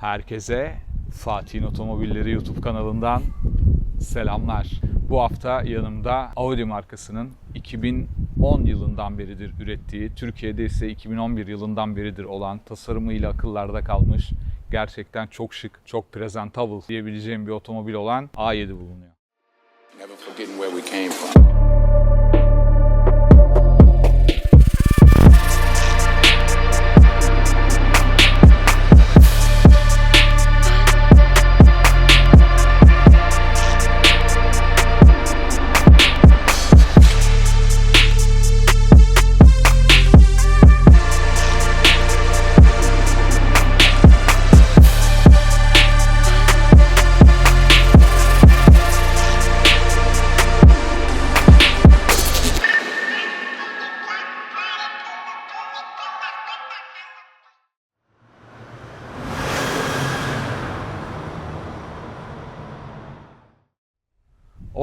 Herkese Fatih'in Otomobilleri YouTube kanalından selamlar. Bu hafta yanımda Audi markasının 2010 yılından beridir ürettiği, Türkiye'de ise 2011 yılından beridir olan tasarımıyla akıllarda kalmış, gerçekten çok şık, çok presentable diyebileceğim bir otomobil olan A7 bulunuyor. Never forgetting where we came from.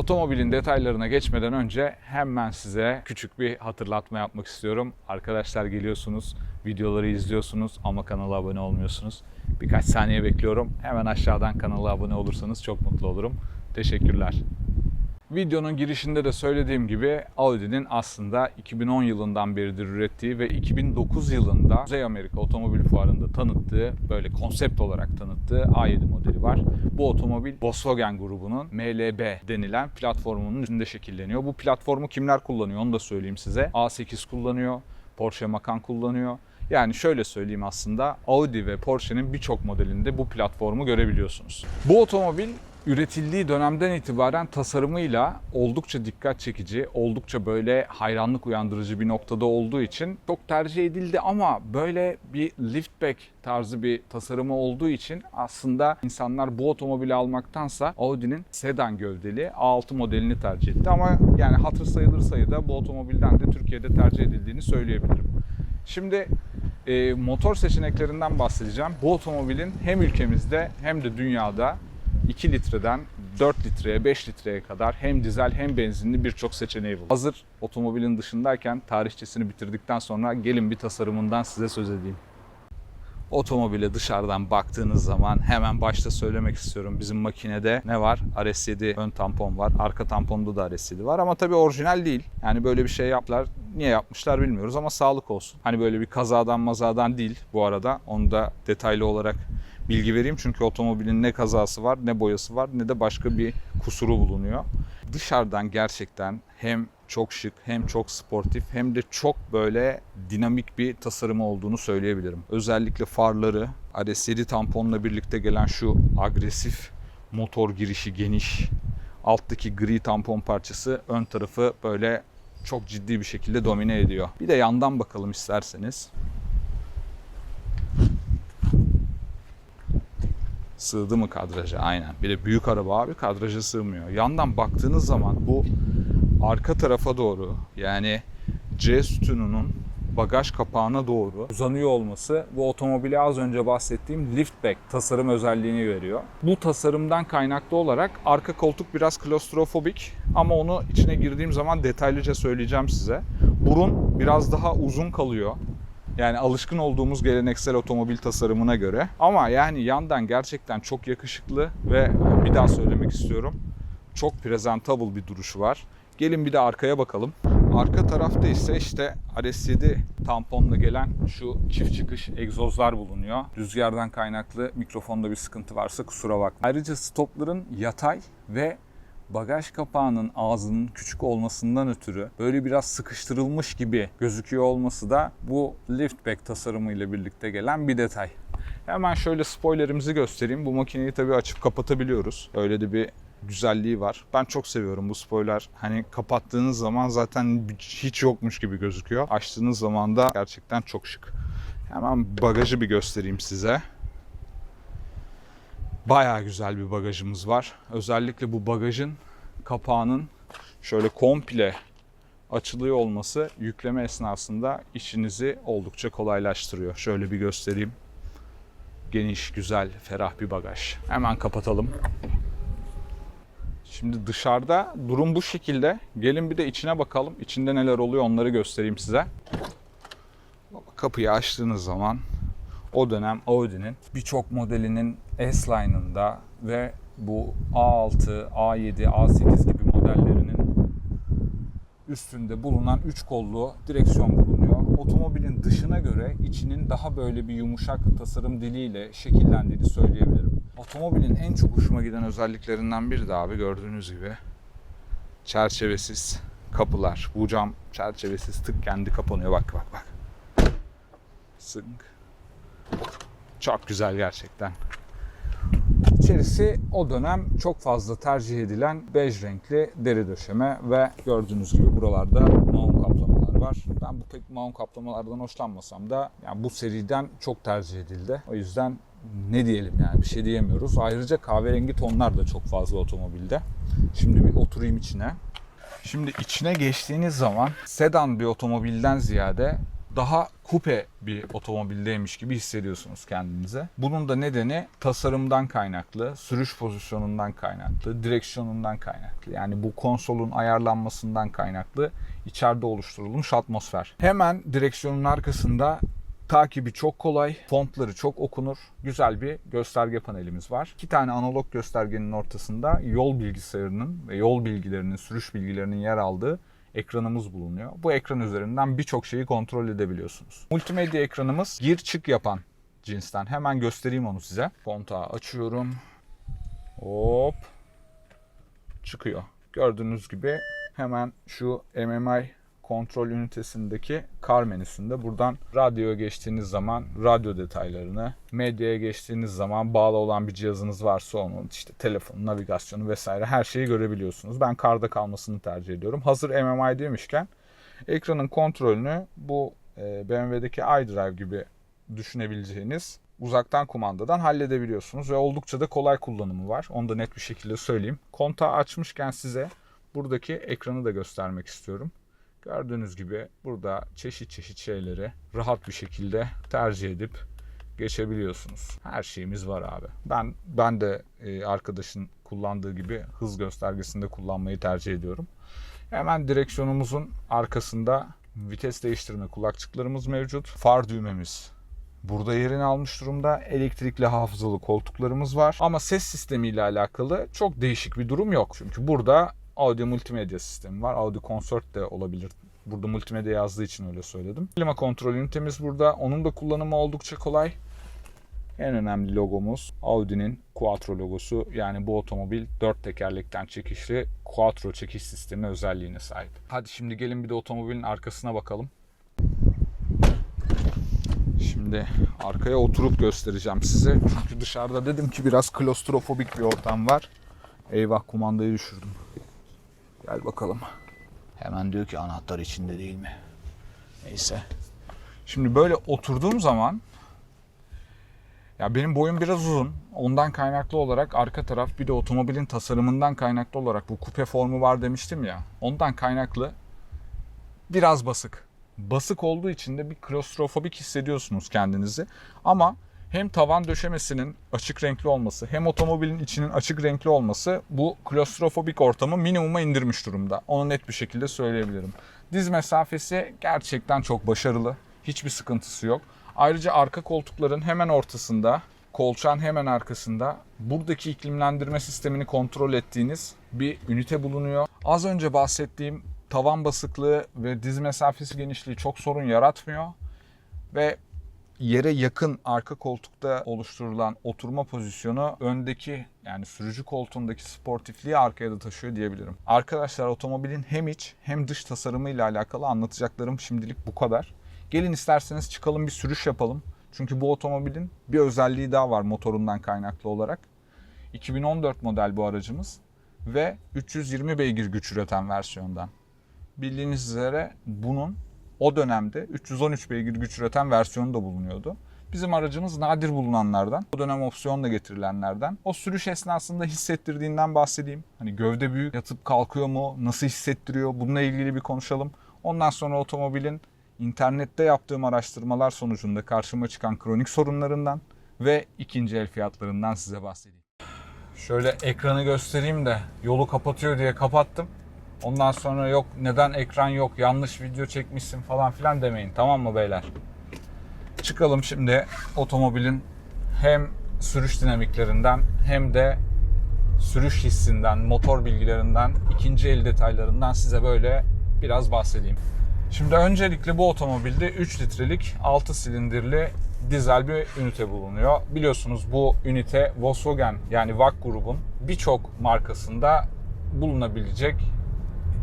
Otomobilin detaylarına geçmeden önce hemen size küçük bir hatırlatma yapmak istiyorum. Arkadaşlar geliyorsunuz, videoları izliyorsunuz ama kanala abone olmuyorsunuz. Birkaç saniye bekliyorum. Hemen aşağıdan kanala abone olursanız çok mutlu olurum. Teşekkürler. Videonun girişinde de söylediğim gibi Audi'nin aslında 2010 yılından beridir ürettiği ve 2009 yılında Kuzey Amerika Otomobil Fuarı'nda tanıttığı, böyle konsept olarak tanıttığı A7 modeli var. Bu otomobil Volkswagen grubunun MLB denilen platformunun üstünde şekilleniyor. Bu platformu kimler kullanıyor onu da söyleyeyim size. A8 kullanıyor, Porsche Macan kullanıyor. Yani şöyle söyleyeyim aslında Audi ve Porsche'nin birçok modelinde bu platformu görebiliyorsunuz. Bu otomobil üretildiği dönemden itibaren tasarımıyla oldukça dikkat çekici, oldukça böyle hayranlık uyandırıcı bir noktada olduğu için çok tercih edildi ama böyle bir liftback tarzı bir tasarımı olduğu için aslında insanlar bu otomobili almaktansa Audi'nin sedan gövdeli A6 modelini tercih etti ama yani hatır sayılır sayıda bu otomobilden de Türkiye'de tercih edildiğini söyleyebilirim. Şimdi e, motor seçeneklerinden bahsedeceğim. Bu otomobilin hem ülkemizde hem de dünyada 2 litreden 4 litreye 5 litreye kadar hem dizel hem benzinli birçok seçeneği var. Hazır otomobilin dışındayken tarihçesini bitirdikten sonra gelin bir tasarımından size söz edeyim. Otomobile dışarıdan baktığınız zaman hemen başta söylemek istiyorum. Bizim makinede ne var? RS7 ön tampon var. Arka tamponda da RS7 var ama tabii orijinal değil. Yani böyle bir şey yaptılar. Niye yapmışlar bilmiyoruz ama sağlık olsun. Hani böyle bir kazadan mazadan değil bu arada. Onu da detaylı olarak bilgi vereyim. Çünkü otomobilin ne kazası var, ne boyası var, ne de başka bir kusuru bulunuyor. Dışarıdan gerçekten hem çok şık, hem çok sportif, hem de çok böyle dinamik bir tasarımı olduğunu söyleyebilirim. Özellikle farları, RS7 tamponla birlikte gelen şu agresif motor girişi geniş, alttaki gri tampon parçası ön tarafı böyle çok ciddi bir şekilde domine ediyor. Bir de yandan bakalım isterseniz. Sığdı mı kadraja? Aynen. Bir de büyük araba abi kadraja sığmıyor. Yandan baktığınız zaman bu arka tarafa doğru yani C sütununun bagaj kapağına doğru uzanıyor olması bu otomobile az önce bahsettiğim liftback tasarım özelliğini veriyor. Bu tasarımdan kaynaklı olarak arka koltuk biraz klostrofobik ama onu içine girdiğim zaman detaylıca söyleyeceğim size. Burun biraz daha uzun kalıyor. Yani alışkın olduğumuz geleneksel otomobil tasarımına göre. Ama yani yandan gerçekten çok yakışıklı ve bir daha söylemek istiyorum. Çok presentable bir duruşu var. Gelin bir de arkaya bakalım. Arka tarafta ise işte RS7 tamponla gelen şu çift çıkış egzozlar bulunuyor. Rüzgardan kaynaklı mikrofonda bir sıkıntı varsa kusura bakmayın. Ayrıca stopların yatay ve bagaj kapağının ağzının küçük olmasından ötürü böyle biraz sıkıştırılmış gibi gözüküyor olması da bu liftback tasarımıyla birlikte gelen bir detay. Hemen şöyle spoilerimizi göstereyim. Bu makineyi tabii açıp kapatabiliyoruz. Öyle de bir güzelliği var. Ben çok seviyorum bu spoiler. Hani kapattığınız zaman zaten hiç yokmuş gibi gözüküyor. Açtığınız zaman da gerçekten çok şık. Hemen bagajı bir göstereyim size. Bayağı güzel bir bagajımız var. Özellikle bu bagajın kapağının şöyle komple açılıyor olması yükleme esnasında işinizi oldukça kolaylaştırıyor. Şöyle bir göstereyim. Geniş, güzel, ferah bir bagaj. Hemen kapatalım. Şimdi dışarıda durum bu şekilde. Gelin bir de içine bakalım. İçinde neler oluyor onları göstereyim size. Kapıyı açtığınız zaman O dönem Audi'nin birçok modelinin S-Line'ında ve bu A6, A7, A8 gibi modellerinin üstünde bulunan 3 kollu direksiyon bulunuyor. Otomobilin dışına göre içinin daha böyle bir yumuşak tasarım diliyle şekillendiğini söyleyebilirim. Otomobilin en çok hoşuma giden özelliklerinden biri de abi gördüğünüz gibi çerçevesiz kapılar. Bu cam çerçevesiz tık kendi kapanıyor. Bak bak bak. Sınk. Çok güzel gerçekten. İçerisi o dönem çok fazla tercih edilen bej renkli deri döşeme ve gördüğünüz gibi buralarda maun kaplamalar var. Ben bu pek maun kaplamalardan hoşlanmasam da yani bu seriden çok tercih edildi. O yüzden ne diyelim yani bir şey diyemiyoruz. Ayrıca kahverengi tonlar da çok fazla otomobilde. Şimdi bir oturayım içine. Şimdi içine geçtiğiniz zaman sedan bir otomobilden ziyade daha kupe bir otomobildeymiş gibi hissediyorsunuz kendinize. Bunun da nedeni tasarımdan kaynaklı, sürüş pozisyonundan kaynaklı, direksiyonundan kaynaklı. Yani bu konsolun ayarlanmasından kaynaklı içeride oluşturulmuş atmosfer. Hemen direksiyonun arkasında takibi çok kolay, fontları çok okunur, güzel bir gösterge panelimiz var. İki tane analog göstergenin ortasında yol bilgisayarının ve yol bilgilerinin, sürüş bilgilerinin yer aldığı ekranımız bulunuyor. Bu ekran üzerinden birçok şeyi kontrol edebiliyorsunuz. Multimedya ekranımız gir çık yapan cinsten. Hemen göstereyim onu size. Kontağı açıyorum. Hop. Çıkıyor. Gördüğünüz gibi hemen şu MMI kontrol ünitesindeki kar menüsünde buradan radyoya geçtiğiniz zaman radyo detaylarını, medyaya geçtiğiniz zaman bağlı olan bir cihazınız varsa onun işte telefonu, navigasyonu vesaire her şeyi görebiliyorsunuz. Ben karda kalmasını tercih ediyorum. Hazır MMI demişken ekranın kontrolünü bu e, BMW'deki iDrive gibi düşünebileceğiniz uzaktan kumandadan halledebiliyorsunuz ve oldukça da kolay kullanımı var. Onu da net bir şekilde söyleyeyim. Kontağı açmışken size buradaki ekranı da göstermek istiyorum. Gördüğünüz gibi burada çeşit çeşit şeyleri rahat bir şekilde tercih edip geçebiliyorsunuz. Her şeyimiz var abi. Ben ben de e, arkadaşın kullandığı gibi hız göstergesinde kullanmayı tercih ediyorum. Hemen direksiyonumuzun arkasında vites değiştirme kulakçıklarımız mevcut. Far düğmemiz burada yerini almış durumda. Elektrikli hafızalı koltuklarımız var. Ama ses sistemi ile alakalı çok değişik bir durum yok. Çünkü burada audio multimedya sistemi var. Audio Consort de olabilir. Burada multimedya yazdığı için öyle söyledim. Klima kontrol ünitemiz burada. Onun da kullanımı oldukça kolay. En önemli logomuz Audi'nin Quattro logosu. Yani bu otomobil dört tekerlekten çekişli Quattro çekiş sistemi özelliğine sahip. Hadi şimdi gelin bir de otomobilin arkasına bakalım. Şimdi arkaya oturup göstereceğim size. Çünkü dışarıda dedim ki biraz klostrofobik bir ortam var. Eyvah kumandayı düşürdüm. Gel bakalım. Hemen diyor ki anahtar içinde değil mi? Neyse. Şimdi böyle oturduğum zaman ya benim boyum biraz uzun. Ondan kaynaklı olarak arka taraf bir de otomobilin tasarımından kaynaklı olarak bu kupe formu var demiştim ya. Ondan kaynaklı biraz basık. Basık olduğu için de bir klostrofobik hissediyorsunuz kendinizi. Ama hem tavan döşemesinin açık renkli olması hem otomobilin içinin açık renkli olması bu klostrofobik ortamı minimuma indirmiş durumda. Onu net bir şekilde söyleyebilirim. Diz mesafesi gerçekten çok başarılı. Hiçbir sıkıntısı yok. Ayrıca arka koltukların hemen ortasında, kolçağın hemen arkasında buradaki iklimlendirme sistemini kontrol ettiğiniz bir ünite bulunuyor. Az önce bahsettiğim tavan basıklığı ve diz mesafesi genişliği çok sorun yaratmıyor. Ve yere yakın arka koltukta oluşturulan oturma pozisyonu öndeki yani sürücü koltuğundaki sportifliği arkaya da taşıyor diyebilirim. Arkadaşlar otomobilin hem iç hem dış tasarımı ile alakalı anlatacaklarım şimdilik bu kadar. Gelin isterseniz çıkalım bir sürüş yapalım. Çünkü bu otomobilin bir özelliği daha var motorundan kaynaklı olarak. 2014 model bu aracımız ve 320 beygir güç üreten versiyondan. Bildiğiniz üzere bunun o dönemde 313 beygir güç üreten versiyonu da bulunuyordu. Bizim aracımız nadir bulunanlardan, o dönem opsiyonla getirilenlerden. O sürüş esnasında hissettirdiğinden bahsedeyim. Hani gövde büyük, yatıp kalkıyor mu, nasıl hissettiriyor bununla ilgili bir konuşalım. Ondan sonra otomobilin internette yaptığım araştırmalar sonucunda karşıma çıkan kronik sorunlarından ve ikinci el fiyatlarından size bahsedeyim. Şöyle ekranı göstereyim de yolu kapatıyor diye kapattım. Ondan sonra yok neden ekran yok yanlış video çekmişsin falan filan demeyin tamam mı beyler? Çıkalım şimdi otomobilin hem sürüş dinamiklerinden hem de sürüş hissinden, motor bilgilerinden, ikinci el detaylarından size böyle biraz bahsedeyim. Şimdi öncelikle bu otomobilde 3 litrelik 6 silindirli dizel bir ünite bulunuyor. Biliyorsunuz bu ünite Volkswagen yani VAG grubun birçok markasında bulunabilecek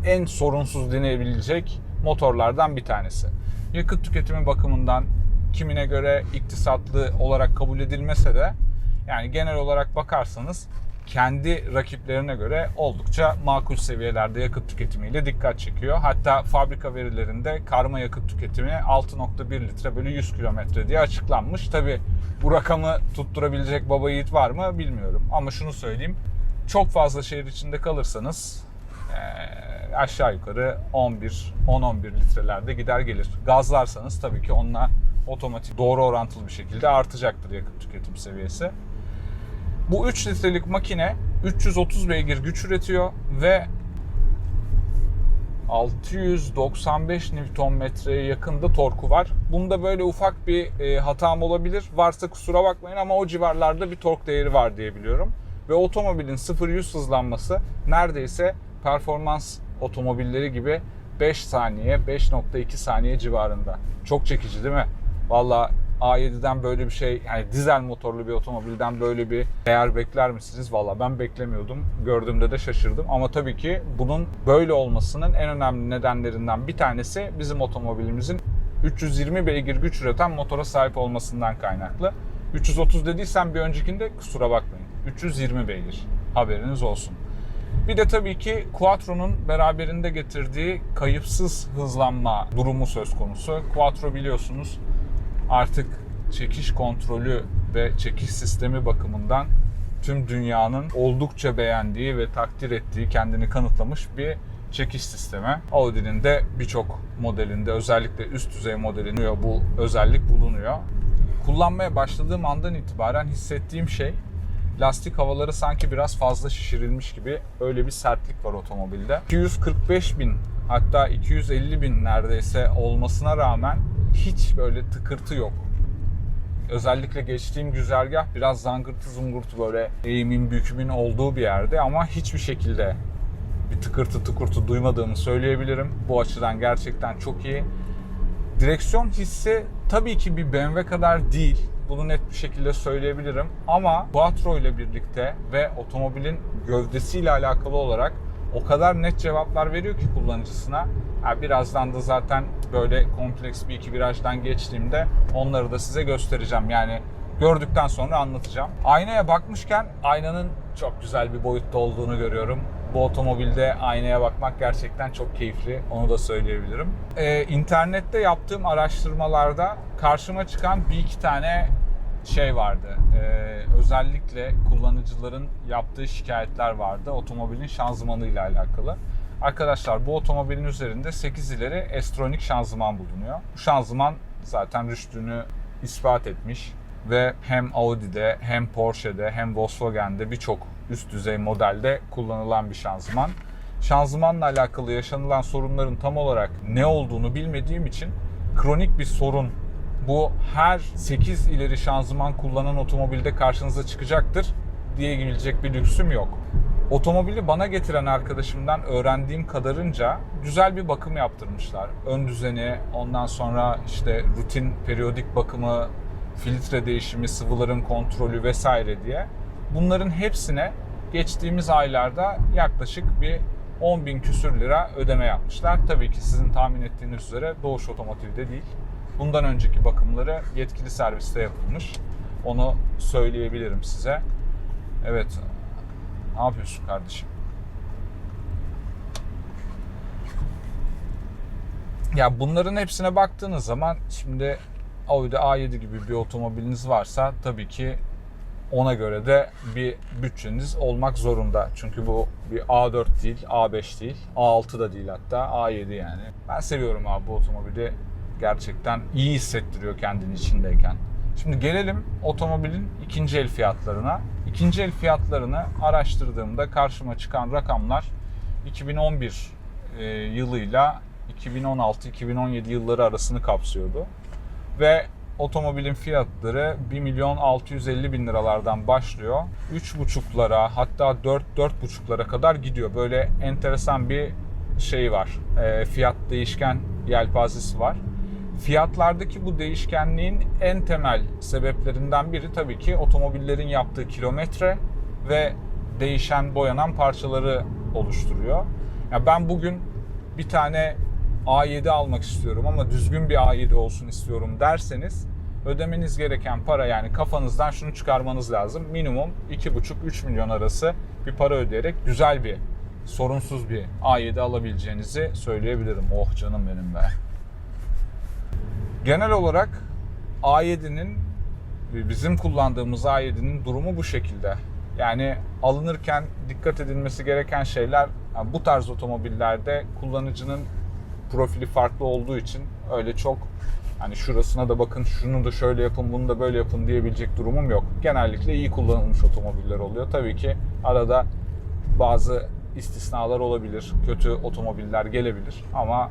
en sorunsuz deneyebilecek motorlardan bir tanesi. Yakıt tüketimi bakımından kimine göre iktisatlı olarak kabul edilmese de yani genel olarak bakarsanız kendi rakiplerine göre oldukça makul seviyelerde yakıt tüketimiyle dikkat çekiyor. Hatta fabrika verilerinde karma yakıt tüketimi 6.1 litre bölü 100 kilometre diye açıklanmış. Tabi bu rakamı tutturabilecek baba yiğit var mı bilmiyorum. Ama şunu söyleyeyim. Çok fazla şehir içinde kalırsanız eee, aşağı yukarı 11 10-11 litrelerde gider gelir. Gazlarsanız tabii ki onunla otomatik doğru orantılı bir şekilde artacaktır yakıt tüketim seviyesi. Bu 3 litrelik makine 330 beygir güç üretiyor ve 695 Nm'ye yakında torku var. Bunda böyle ufak bir e, hatam olabilir. Varsa kusura bakmayın ama o civarlarda bir tork değeri var diye biliyorum. Ve otomobilin 0-100 hızlanması neredeyse performans otomobilleri gibi 5 saniye, 5.2 saniye civarında. Çok çekici değil mi? Valla A7'den böyle bir şey yani dizel motorlu bir otomobilden böyle bir değer bekler misiniz? Valla ben beklemiyordum. Gördüğümde de şaşırdım. Ama tabii ki bunun böyle olmasının en önemli nedenlerinden bir tanesi bizim otomobilimizin 320 beygir güç üreten motora sahip olmasından kaynaklı. 330 dediysem bir öncekinde kusura bakmayın. 320 beygir. Haberiniz olsun. Bir de tabii ki Quattro'nun beraberinde getirdiği kayıpsız hızlanma durumu söz konusu. Quattro biliyorsunuz artık çekiş kontrolü ve çekiş sistemi bakımından tüm dünyanın oldukça beğendiği ve takdir ettiği, kendini kanıtlamış bir çekiş sistemi. Audi'nin de birçok modelinde özellikle üst düzey modelinde bu özellik bulunuyor. Kullanmaya başladığım andan itibaren hissettiğim şey lastik havaları sanki biraz fazla şişirilmiş gibi öyle bir sertlik var otomobilde. 245 bin hatta 250 bin neredeyse olmasına rağmen hiç böyle tıkırtı yok. Özellikle geçtiğim güzergah biraz zangırtı zungurtu böyle eğimin bükümün olduğu bir yerde ama hiçbir şekilde bir tıkırtı tıkırtı duymadığımı söyleyebilirim. Bu açıdan gerçekten çok iyi. Direksiyon hissi tabii ki bir BMW kadar değil. Bunu net bir şekilde söyleyebilirim. Ama Quattro ile birlikte ve otomobilin gövdesiyle alakalı olarak o kadar net cevaplar veriyor ki kullanıcısına. Ha, birazdan da zaten böyle kompleks bir iki virajdan geçtiğimde onları da size göstereceğim. Yani gördükten sonra anlatacağım. Aynaya bakmışken aynanın çok güzel bir boyutta olduğunu görüyorum. Bu otomobilde aynaya bakmak gerçekten çok keyifli. Onu da söyleyebilirim. Ee, internette yaptığım araştırmalarda karşıma çıkan bir iki tane şey vardı. Ee, özellikle kullanıcıların yaptığı şikayetler vardı. Otomobilin şanzımanıyla alakalı. Arkadaşlar bu otomobilin üzerinde 8 ileri S-Tronic şanzıman bulunuyor. Bu şanzıman zaten rüştünü ispat etmiş ve hem Audi'de hem Porsche'de hem Volkswagen'de birçok üst düzey modelde kullanılan bir şanzıman. Şanzımanla alakalı yaşanılan sorunların tam olarak ne olduğunu bilmediğim için kronik bir sorun bu her 8 ileri şanzıman kullanan otomobilde karşınıza çıkacaktır diyebilecek bir lüksüm yok. Otomobili bana getiren arkadaşımdan öğrendiğim kadarınca güzel bir bakım yaptırmışlar. Ön düzeni, ondan sonra işte rutin periyodik bakımı, filtre değişimi, sıvıların kontrolü vesaire diye. Bunların hepsine geçtiğimiz aylarda yaklaşık bir 10 bin küsür lira ödeme yapmışlar. Tabii ki sizin tahmin ettiğiniz üzere Doğuş Otomotiv'de değil. Bundan önceki bakımları yetkili serviste yapılmış. Onu söyleyebilirim size. Evet. Ne yapıyorsun kardeşim? Ya bunların hepsine baktığınız zaman şimdi Audi A7 gibi bir otomobiliniz varsa tabii ki ona göre de bir bütçeniz olmak zorunda. Çünkü bu bir A4 değil, A5 değil, A6 da değil hatta A7 yani. Ben seviyorum abi bu otomobili. Gerçekten iyi hissettiriyor kendini içindeyken. Şimdi gelelim otomobilin ikinci el fiyatlarına. İkinci el fiyatlarını araştırdığımda karşıma çıkan rakamlar 2011 e, yılıyla 2016-2017 yılları arasını kapsıyordu. Ve otomobilin fiyatları 1 milyon 650 bin liralardan başlıyor. 3,5'lara hatta 4 4,5'lara kadar gidiyor. Böyle enteresan bir şey var. E, fiyat değişken yelpazesi var. Fiyatlardaki bu değişkenliğin en temel sebeplerinden biri tabii ki otomobillerin yaptığı kilometre ve değişen boyanan parçaları oluşturuyor. Ya ben bugün bir tane A7 almak istiyorum ama düzgün bir A7 olsun istiyorum derseniz ödemeniz gereken para yani kafanızdan şunu çıkarmanız lazım. Minimum 2,5-3 milyon arası bir para ödeyerek güzel bir sorunsuz bir A7 alabileceğinizi söyleyebilirim. Oh canım benim be. Genel olarak A7'nin bizim kullandığımız A7'nin durumu bu şekilde. Yani alınırken dikkat edilmesi gereken şeyler bu tarz otomobillerde kullanıcının profili farklı olduğu için öyle çok hani şurasına da bakın şunu da şöyle yapın bunu da böyle yapın diyebilecek durumum yok. Genellikle iyi kullanılmış otomobiller oluyor. Tabii ki arada bazı istisnalar olabilir. Kötü otomobiller gelebilir ama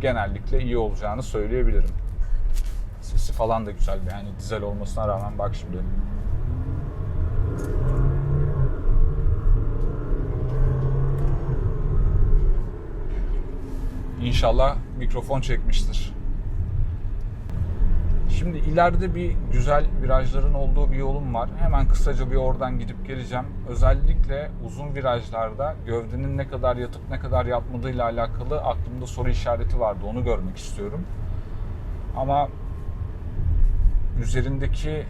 genellikle iyi olacağını söyleyebilirim. Sesi falan da güzel yani dizel olmasına rağmen bak şimdi. İnşallah mikrofon çekmiştir. Şimdi ileride bir güzel virajların olduğu bir yolum var. Hemen kısaca bir oradan gidip geleceğim. Özellikle uzun virajlarda gövdenin ne kadar yatıp ne kadar yatmadığıyla alakalı aklımda soru işareti vardı. Onu görmek istiyorum. Ama üzerindeki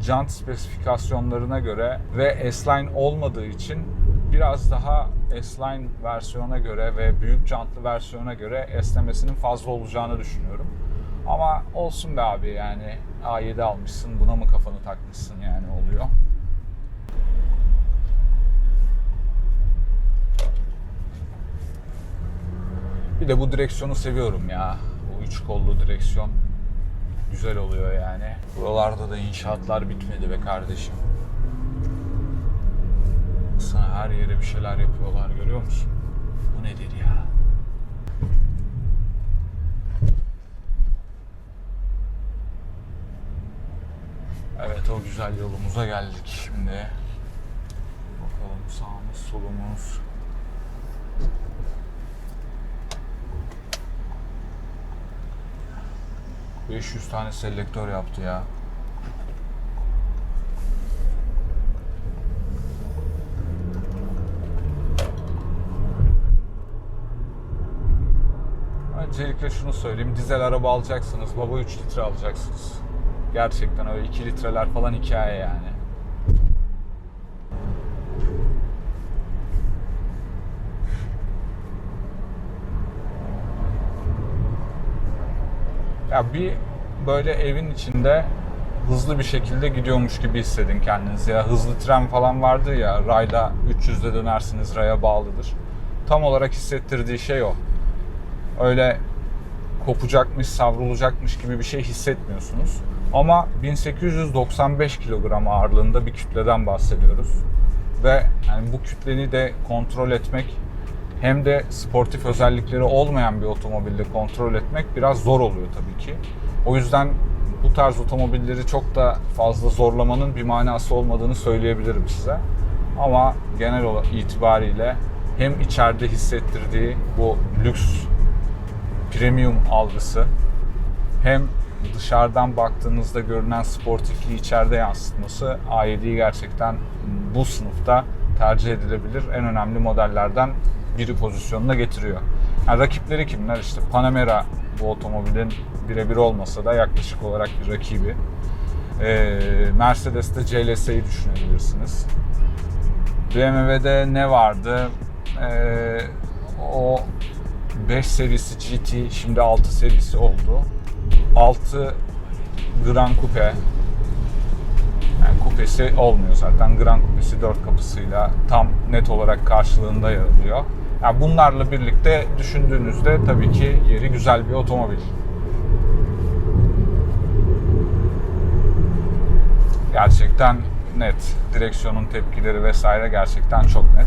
jant spesifikasyonlarına göre ve S-Line olmadığı için biraz daha S-Line versiyona göre ve büyük jantlı versiyona göre esnemesinin fazla olacağını düşünüyorum. Ama olsun be abi yani A7 almışsın buna mı kafanı takmışsın yani oluyor. Bir de bu direksiyonu seviyorum ya. Bu üç kollu direksiyon güzel oluyor yani. Buralarda da inşaatlar bitmedi be kardeşim. Sana her yere bir şeyler yapıyorlar görüyor musun? Bu nedir ya? Evet o güzel yolumuza geldik şimdi. Bakalım sağımız solumuz. ...500 tane selektör yaptı ya. Öncelikle şunu söyleyeyim. Dizel araba alacaksınız. Baba 3 litre alacaksınız. Gerçekten öyle 2 litreler falan hikaye yani. Ya bir böyle evin içinde hızlı bir şekilde gidiyormuş gibi hissedin kendinizi ya. Hızlı tren falan vardı ya rayda 300'de dönersiniz raya bağlıdır. Tam olarak hissettirdiği şey o. Öyle kopacakmış, savrulacakmış gibi bir şey hissetmiyorsunuz. Ama 1895 kilogram ağırlığında bir kütleden bahsediyoruz. Ve yani bu kütleni de kontrol etmek hem de sportif özellikleri olmayan bir otomobilde kontrol etmek biraz zor oluyor tabii ki. O yüzden bu tarz otomobilleri çok da fazla zorlamanın bir manası olmadığını söyleyebilirim size. Ama genel itibariyle hem içeride hissettirdiği bu lüks premium algısı hem dışarıdan baktığınızda görünen sportifliği içeride yansıtması A7'yi gerçekten bu sınıfta tercih edilebilir en önemli modellerden biri pozisyonuna getiriyor. Yani rakipleri kimler? İşte Panamera bu otomobilin birebir olmasa da yaklaşık olarak bir rakibi. Ee, Mercedes'te CLS'yi düşünebilirsiniz. BMW'de ne vardı? Ee, o 5 serisi GT şimdi 6 serisi oldu. 6 Grand Coupe yani kupesi olmuyor zaten. Grand Coupe'si 4 kapısıyla tam net olarak karşılığında yer alıyor. Yani bunlarla birlikte düşündüğünüzde tabii ki yeri güzel bir otomobil. Gerçekten net. Direksiyonun tepkileri vesaire gerçekten çok net.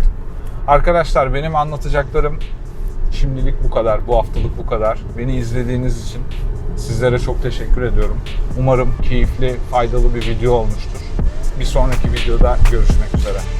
Arkadaşlar benim anlatacaklarım şimdilik bu kadar. Bu haftalık bu kadar. Beni izlediğiniz için Sizlere çok teşekkür ediyorum. Umarım keyifli, faydalı bir video olmuştur. Bir sonraki videoda görüşmek üzere.